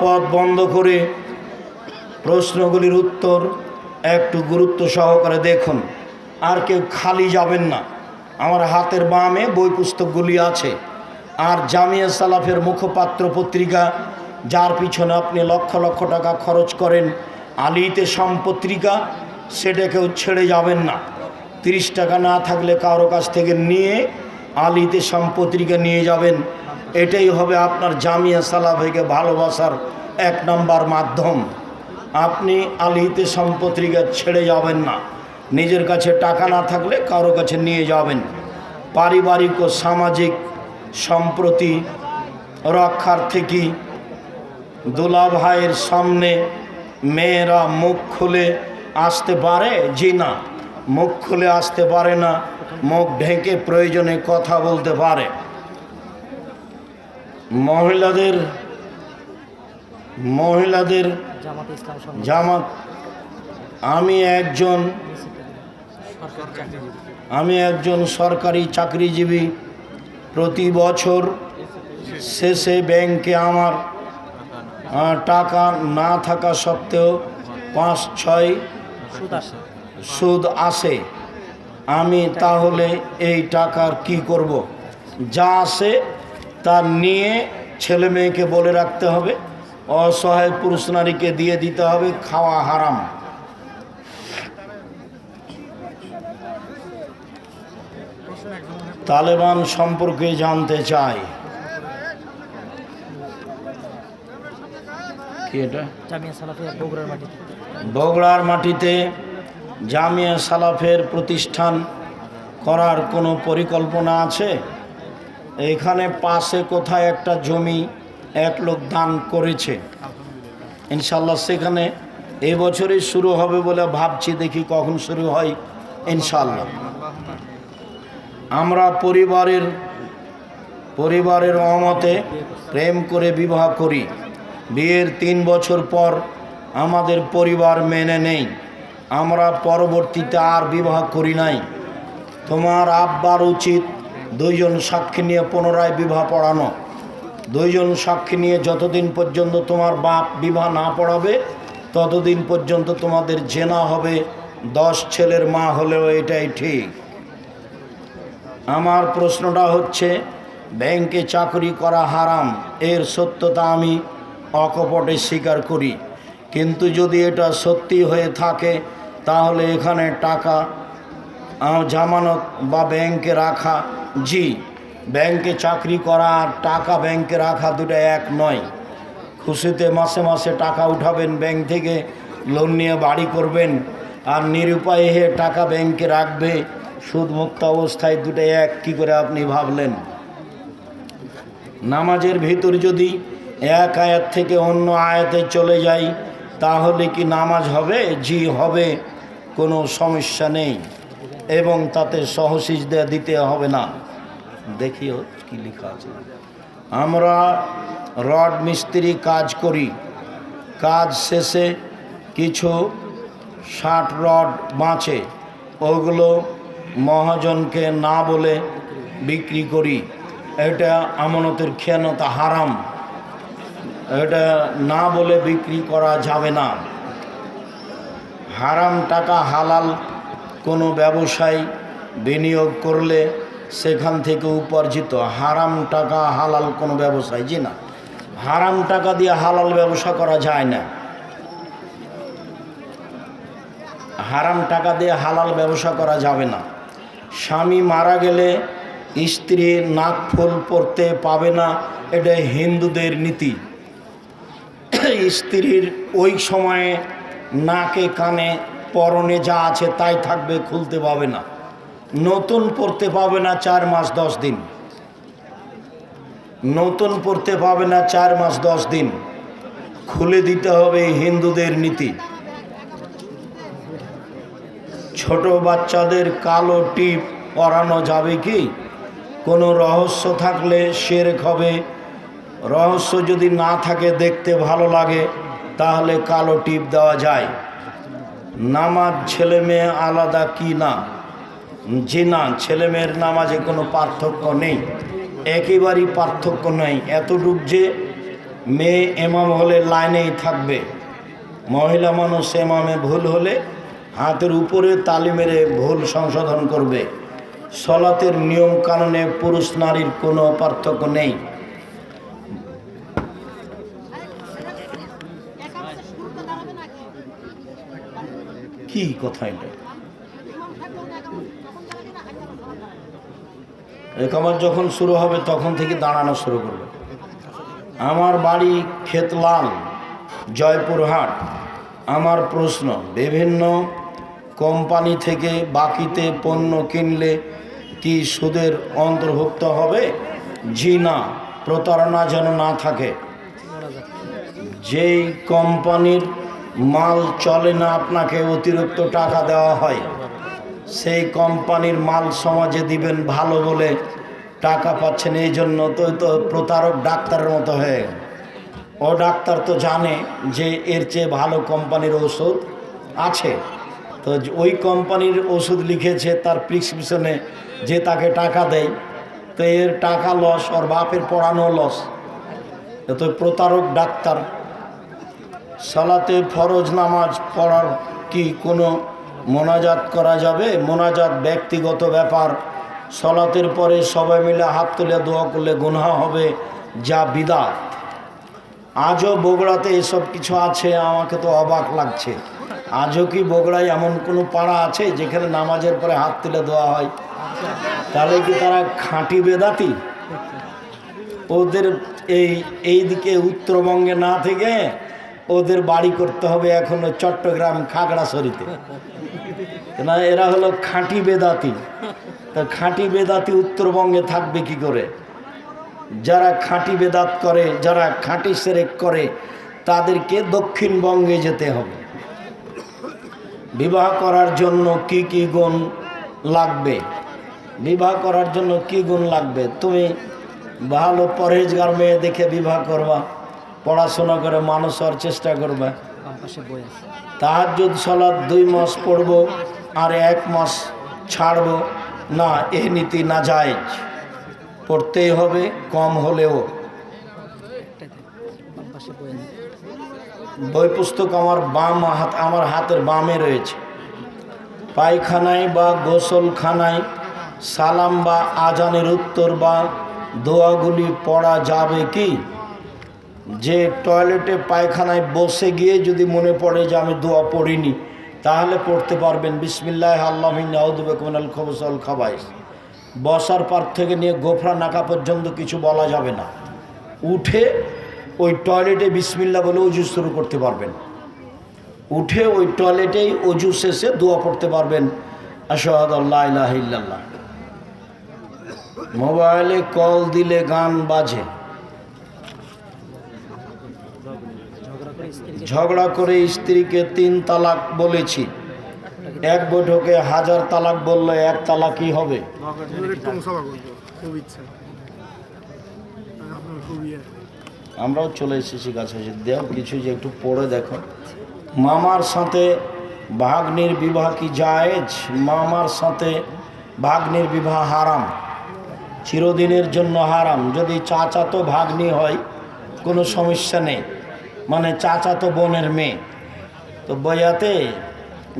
পথ বন্ধ করে প্রশ্নগুলির উত্তর একটু গুরুত্ব সহকারে দেখুন। আর কেউ খালি যাবেন না। আমার হাতের বামে বই পুস্তকগুলি আছে। আর জামিয়া সালাফের মুখপাত্র পত্রিকা, যার পিছনে আপনি লক্ষ লক্ষ টাকা খরচ করেন, আলিতে সম্পত্রিকা, সেটা কেউ ছেড়ে যাবেন না। তিরিশ টাকা না থাকলে কারও কাছ থেকে নিয়ে আলিতে সম্পত্রিকা নিয়ে যাবেন। এটাই হবে আপনার জামিয়া সালাফেকে ভালোবাসার এক নম্বর মাধ্যম। আপনি আলিতে সম্পত্রিকা ছেড়ে যাবেন না। নিজের কাছে টাকা না থাকলে কারও কাছে নিয়ে যাবেন। পারিবারিক ও সামাজিক সম্প্রতি রক্ষার থেকে দুলা ভাইয়ের সামনে মেয়েরা মুখ খুলে আসতে পারে? জি না। মুখ খুলে আসতে পারে না। মুখ ঢেকে প্রয়োজনে কথা বলতে পারে। মহিলাদের মহিলাদের জামাতে আমি একজন আমি একজন সরকারি চাকরিজীবী প্রতি বছর শেষে ব্যাংকে আমার টাকা না থাকা সত্ত্বেও পাঁচ ছয় সুদ আসে। সুদ আসে। আমি তাহলে এই টাকার কি করব। যা আসে তা নিয়ে ছেলে মেয়েকে বলে রাখতে হবে। অসহায় পুরুষ নারীকে দিয়ে দিতে হবে খাওয়া হারাম। তালেবান সম্পর্কে জানতে চাই। কি এটা? জামিয়া সালাফিয়া বগুড়ার মাটিতে। বগুড়ার মাটিতে জামিয়া সালাফের প্রতিষ্ঠান করার কোনো পরিকল্পনা আছে? এখানে পাশে কোথায় একটা জমি এক লোক দান করেছে। ইনশাল্লাহ সেখানে এবছরই শুরু হবে বলে ভাবছি, দেখি কখন শুরু হয় ইনশাল্লাহ আমরা পরিবারের পরিবারের অমতে প্রেম করে বিবাহ করি। বিয়ের তিন বছর পর আমাদের পরিবার মেনে নেই। আমরা পরবর্তীতে আর বিবাহ করি নাই। তোমার আব্বার উচিত দুইজন সাক্ষী নিয়ে পুনরায় বিবাহ পড়ানো। দুইজন সাক্ষী নিয়ে যতদিন পর্যন্ত তোমার বাপ বিবাহ না পড়াবে, ততদিন পর্যন্ত তোমাদের জেনা হবে, দশ ছেলের মা হলেও এটাই ঠিক। আমার প্রশ্নটা হচ্ছে, ব্যাংকে চাকরি করা হারাম, এর সত্যতা আমি অকপটে স্বীকার করি। কিন্তু যদি এটা সত্যি হয়ে থাকে তাহলে এখানে টাকা জামানত বা ব্যাংকে রাখা। জি, ব্যাংকে চাকরি করা আর টাকা ব্যাংকে রাখা দুটো এক নয়। খুশিতে মাসে মাসে টাকা উঠাবেন ব্যাংক থেকে, লোন নিয়ে বাড়ি করবেন। আর নিরুপায় হয়ে টাকা ব্যাংকে রাখবে, সুদমুক্ত অবস্থায় দুটো এক, কী করে আপনি ভাবলেন? নামাজের ভিতর যদি এক আয়াত থেকে অন্য আয়াতে চলে যাই তাহলে কি নামাজ হবে? জি, হবে। কোনো সমস্যা নেই। এবং তাতে সহসিজ দেয়া দিতে হবে না। দেখিও কি লেখা আছে। আমরা রড মিস্ত্রি কাজ করি। কাজ শেষে কিছু ষাট রড বাঁচে। ওগুলো মহাজনকে না বলে বিক্রি করি। এটা আমানতের খেয়ানতা হারাম। এটা না বলে বিক্রি করা যাবে না। হারাম টাকা হালাল কোনো ব্যবসায় বিনিয়োগ করলে সেখান থেকে উপার্জিত হারাম টাকা হালাল কোনো ব্যবসায়, জি না। হারাম টাকা দিয়ে হালাল ব্যবসা করা যায় না। হারাম টাকা দিয়ে হালাল ব্যবসা করা যাবে না। স্বামী মারা গেলে স্ত্রী নাক ফুল পরতে পাবে না এটা হিন্দুদের নীতি। স্ত্রীর ওই সময়ে নাকে কানে পরনে যা আছে তাই থাকবে, খুলতে পাবে না। নতুন পড়তে পাবে না চার মাস দশ দিন। নতুন পড়তে পাবে না চার মাস দশ দিন। খুলে দিতে হবে হিন্দুদের নীতি। ছোট বাচ্চাদের কালো টিপ পরানো যাবে কি? কোনো রহস্য থাকলে শেরেক হবে রহস্য যদি না থাকে দেখতে ভালো লাগে, তাহলে কালো টিপ দেওয়া যায়। নামাজ ছেলে মেয়ে আলাদা কি না? জি না, ছেলে মেয়ের নামাজে কোনো পার্থক্য নেই। একেবারেই পার্থক্য নেই। এতটুক যে মেয়ে এমাম হলে লাইনেই থাকবে। মহিলা মানুষ এমামে ভুল হলে হাতের উপরে তালি মেরে ভুল সংশোধন করবে। সলাতের নিয়ম কানুনে পুরুষ নারীর কোনো পার্থক্য নেই। কি কথা এটা? একামার যখন শুরু হবে, তখন থেকে দাঁড়ানো শুরু করবে। আমার বাড়ি খেতলাল জয়পুরহাট। আমার প্রশ্ন, বিভিন্ন কোম্পানি থেকে বাকিতে পণ্য কিনলে কি সুদের অন্তর্ভুক্ত হবে? জি না, প্রতারণা যেন না থাকে। যেই কোম্পানির মাল চলে না আপনাকে অতিরিক্ত টাকা দেওয়া হয়। সেই কোম্পানির মাল সমাজে দিবেন ভালো বলে টাকা পাচ্ছেন, এই জন্য তো তো প্রতারক ডাক্তারের মতো হয়ে। ও ডাক্তার তো জানে যে এর চেয়ে ভালো কোম্পানির ওষুধ আছে। তো ওই কোম্পানির ওষুধ লিখেছে তার প্রিসক্রিপশনে যে তাকে টাকা দেয়। তো এর টাকা লস, ওর বাপের পড়ানো লস। তো প্রতারক ডাক্তার সালাতে ফরজ নামাজ পড়ার কি কোনো মোনাজাত করা যাবে? মোনাজাত ব্যক্তিগত ব্যাপার। সলাতের পরে সবাই মিলে হাত তুলে দোয়া করলে গুনহা হবে, যা বিদাত। আজও বগুড়াতে এসব কিছু আছে, আমাকে তো অবাক লাগছে। আজও কি বগুড়ায় এমন কোনো পাড়া আছে যেখানে নামাজের পরে হাত তুলে দেওয়া হয়? তাহলে কি তারা খাঁটি বেদাতি? ওদের এই এই দিকে উত্তরবঙ্গে না থেকে ওদের বাড়ি করতে হবে এখনও চট্টগ্রাম খাগড়াছড়িতে। না, এরা হলো খাঁটি বেদাতি। তা খাঁটি বেদাতি উত্তরবঙ্গে থাকবে কি করে? যারা খাঁটি বেদাত করে, যারা খাঁটি সেরেক করে, তাদেরকে দক্ষিণবঙ্গে যেতে হবে। বিবাহ করার জন্য কি কি গুণ লাগবে? বিবাহ করার জন্য কি গুণ লাগবে? তুমি ভালো পরহেজগার মেয়ে দেখে বিবাহ করবা। পড়াশোনা করে মানুষ হওয়ার চেষ্টা করবে। বাম যদি সলাদ দুই মাস পড়ব আর এক মাস ছাড়ব। না এ নীতি না যায় পড়তেই হবে কম হলেও। বই পুস্তক আমার বাম হাত আমার হাতের বামে রয়েছে। পায়খানায় বা গোসলখানায় সালাম বা আজানের উত্তর বা দোয়াগুলি পড়া যাবে কি? যে টয়লেটে পায়খানায় বসে গিয়ে যদি মনে পড়ে যে আমি দোয়া পড়িনি, তাহলে পড়তে পারবেন। বিসমিল্লাহ আল্লাহিনাউদ্দিনাল খবসল খাবাইস। বসার পার থেকে নিয়ে গোফরা নাকা পর্যন্ত কিছু বলা যাবে না। উঠে ওই টয়লেটে বিসমিল্লা বলে উজু শুরু করতে পারবেন। উঠে ওই টয়লেটেই অজু শেষে দোয়া পড়তে পারবেন। আশাহাদ আল্লাহ মোবাইলে কল দিলে গান বাজে ঝগড়া করে স্ত্রীকে ঝগড়া করে স্ত্রীকে তিন তালাক বলেছি। এক বৈঠকে হাজার তালাক বললে এক তালাকই হবে। ইয়ে। আমরাও চলে এসেছি কাছে দেও কিছু যে একটু পড়ে দেখো। মামার সাথে ভাগ্নির বিবাহ কি জায়েজ? মামার সাথে ভাগ্নির বিবাহ হারাম। চিরদিনের জন্য হারাম। যদি চাচা তো ভাগ্নি হয় কোনো সমস্যা নেই। মানে চাচাতো বোনের মেয়ে। তো বইয়াতে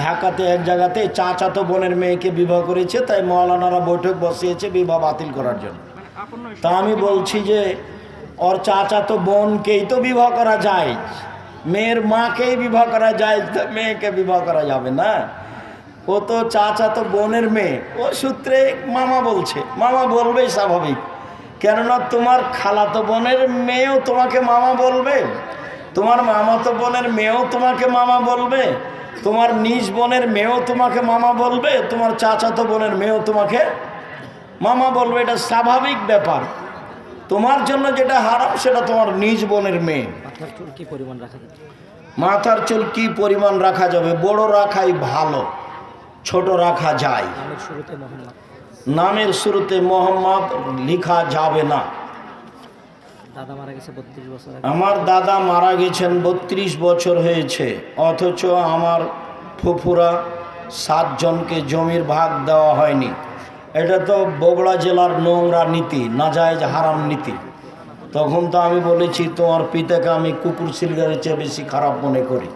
ঢাকাতে এক জায়গাতে চাচাতো বোনের মেয়েকে বিবাহ করেছে, তাই মৌলানারা বৈঠক বসিয়েছে বিবাহ বাতিল করার জন্য। তা আমি বলছি যে, ওর চাচাতো বোনকেই তো বিবাহ করা যায়, মেয়ের মাকেই বিবাহ করা যায় মেয়েকে বিবাহ করা যাবে না। ও তো চাচাতো বোনের মেয়ে। ও সূত্রে মামা বলছে, মামা বলবেই স্বাভাবিক। কেননা তোমার খালাতো বোনের মেয়েও তোমাকে মামা বলবে। তোমার মামাতো বোনের মেয়েও তোমাকে মামা বলবে। তোমার নিজ বোনের মেয়েও তোমাকে মামা বলবে। তোমার চাচাতো বোনের মেয়েও তোমাকে মামা বলবে। এটা স্বাভাবিক ব্যাপার। তোমার জন্য যেটা হারাম সেটা তোমার নিজ বোনের মেয়ে। মাথার চুল কি পরিমাণ রাখা যাবে? মাথার চুল কি পরিমাণ রাখা যাবে? বড় রাখাই ভালো ছোট রাখা যায়। নামের শুরুতে মোহাম্মদ লিখা যাবে না দাদা মারা গেছে বত্রিশ বছর আগে আমার দাদা মারা গেছেন বত্রিশ বছর হয়েছে, অথচ আমার ফুফুরা সাতজনকে জমির ভাগ দেওয়া হয়নি। এটা তো বগুড়া জেলার নোংরা নীতি, নাজায়জ হারাম নীতি। তখন তো আমি বলেছি, তোমার পিতাকে আমি কুকুর সিলগারের চেয়ে বেশি খারাপ মনে করি।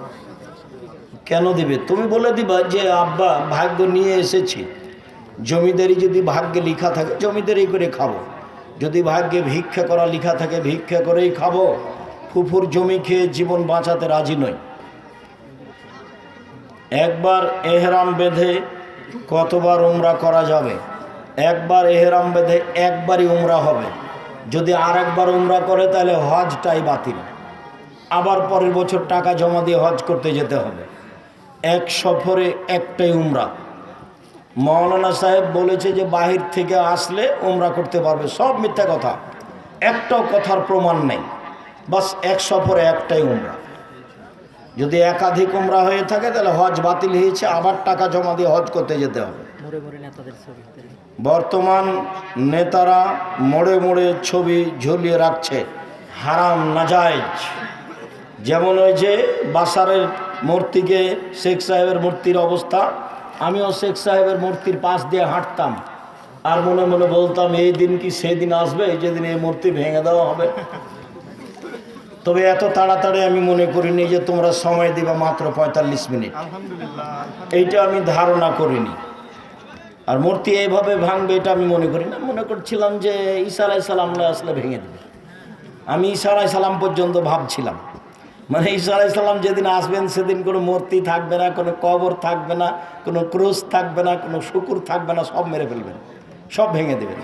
কেন দিবে? তুমি বলে দিবা যে, আব্বা, ভাগ্য নিয়ে এসেছি। জমিদারি যদি ভাগ্যে লিখা থাকে, জমিদারি করে খাব। যদি ভাগ্যে ভিক্ষা করা লেখা থাকে, ভিক্ষা করেই খাব। ফুফুর জমি খেয়ে জীবন বাঁচাতে রাজি নই। একবার এহরাম বেঁধে কতবার উমরা করা যাবে? একবার এহরাম বেঁধে একবারই উমরা হবে। যদি আর একবার উমরা করে, তাহলে হজটাই বাতিল। আবার পরের বছর টাকা জমা দিয়ে হজ করতে যেতে হবে। এক সফরে একটাই উমরা। মৌলানা সাহেব বলেছে যে বাহির থেকে আসলে ওমরা করতে পারবে। সব মিথ্যা কথা। একটাও কথার প্রমাণ নেই। বাস এক সফরে একটাই উমরা। যদি একাধিক ওমরা হয়ে থাকে তাহলে হজ বাতিল হয়েছে। আবার টাকা জমা দিয়ে হজ করতে যেতে হবে। বর্তমান নেতারা মোড়ে মোড়ে ছবি ঝুলিয়ে রাখছে। হারাম নাজায়েজ। যেমন হয়েছে বাসারের মূর্তিকে শেখ সাহেবের মূর্তির অবস্থা আমিও শেখ সাহেবের মূর্তির পাশ দিয়ে হাঁটতাম। আর মনে মনে বলতাম এই দিন কি সেদিন আসবে? যেদিন এই মূর্তি ভেঙে দেওয়া হবে। তবে এত তাড়াতাড়ি আমি মনে করিনি যে তোমরা সময় দিবা মাত্র পঁয়তাল্লিশ মিনিট। এইটা আমি ধারণা করিনি। আর মূর্তি এইভাবে ভাঙবে এটা আমি মনে করি না। মনে করছিলাম যে ঈসা আলাই সালাম আসলে ভেঙে দেবে। আমি আলাই সালাম পর্যন্ত ভাবছিলাম। মানে ঈসা আলাই সালাম যেদিন আসবেন সেদিন কোনো মূর্তি থাকবে না কোনো কবর থাকবে না কোনো ক্রুশ থাকবে না কোনো শুকুর থাকবে না সব মেরে ফেলবেন। সব ভেঙে দেবেন।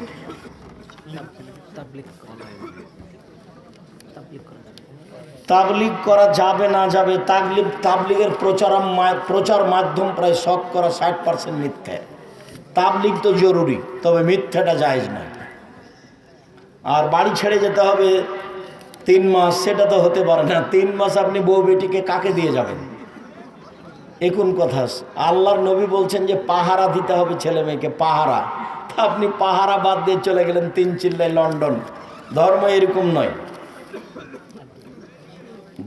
তাবলিগ করা যাবে না। যাবে তাবলিগ তাবলিগের প্রচার প্রচার মাধ্যম প্রায় শখ করা ষাট পার্সেন্ট মিথ্যে। তাবলিগ তো জরুরি তবে মিথ্যাটা জায়েজ নয়। আর বাড়ি ছেড়ে যেতে হবে তিন মাস, সেটা তো হতে পারে না। তিন মাস আপনি বউ বেটিকে কাকে দিয়ে যাবেন? এখন কথা? আল্লাহর নবী বলছেন যে, পাহারা দিতে হবে ছেলে মেয়েকে, পাহারা। তা আপনি পাহারা বাদ দিয়ে চলে গেলেন তিন চিল্লায় লন্ডন। ধর্ম এরকম নয়।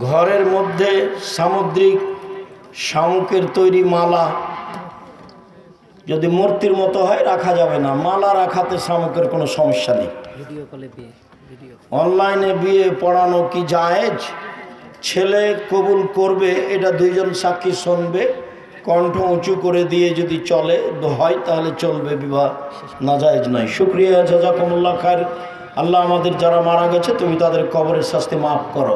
ঘরের মধ্যে সামুদ্রিক শামুকের তৈরি মালা, যদি মূর্তির মতো হয়, রাখা যাবে না। মালা রাখাতে শামুকের কোনো সমস্যা নেই। অনলাইনে বিয়ে পড়ানো কি জায়েজ? ছেলে কবুল করবে, এটা দুইজন সাক্ষী শুনবে, কণ্ঠ উঁচু করে দিয়ে যদি চলে হয় তাহলে চলবে বিবাহ। না জায়েজ নয়। শুক্রিয়া, জাজাকুমুল্লাহ খায়ের। আল্লাহ আমাদের যারা মারা গেছে, তুমি তাদের কবরের শাস্তি মাফ করো।